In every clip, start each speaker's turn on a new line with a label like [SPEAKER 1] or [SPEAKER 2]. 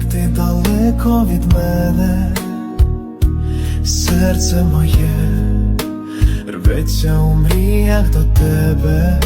[SPEAKER 1] як ти далеко від мене, серце моє рветься у мріях до тебе.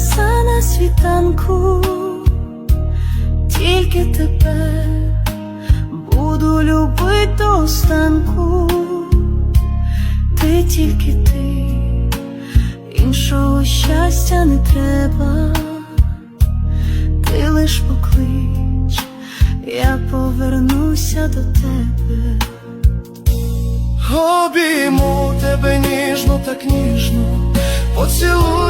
[SPEAKER 2] Роса на світанку, тільки тебе буду любити до останку, ти тільки ти, іншого щастя не треба, ти лиш поклич, я повернуся до тебе.
[SPEAKER 1] Обійму тебе ніжно, так ніжно, і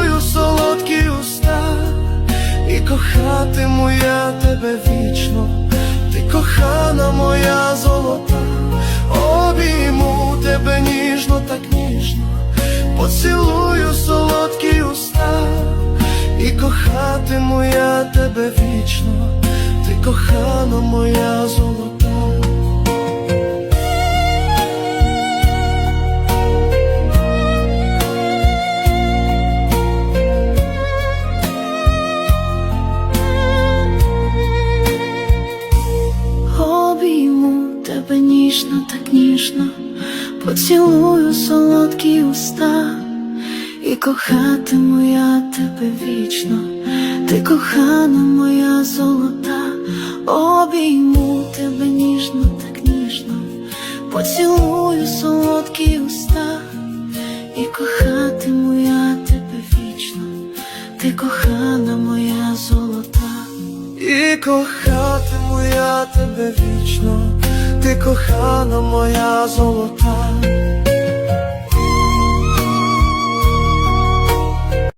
[SPEAKER 1] кохатиму я тебе вічно, ти кохана моя золота, обійму тебе ніжно, так ніжно, поцілую солодкі уста, і кохатиму я тебе вічно, ти кохана моя золота.
[SPEAKER 2] Ніжно, так ніжно, поцілую солодкі уста, і кохатиму я тебе вічно, ти кохана моя золота, обійму тебе ніжно, так ніжно, поцілую солодкі уста, і кохатиму я тебе вічно, ти кохана моя золота.
[SPEAKER 1] І кохатиму я тебе вічно, ти кохана моя золота,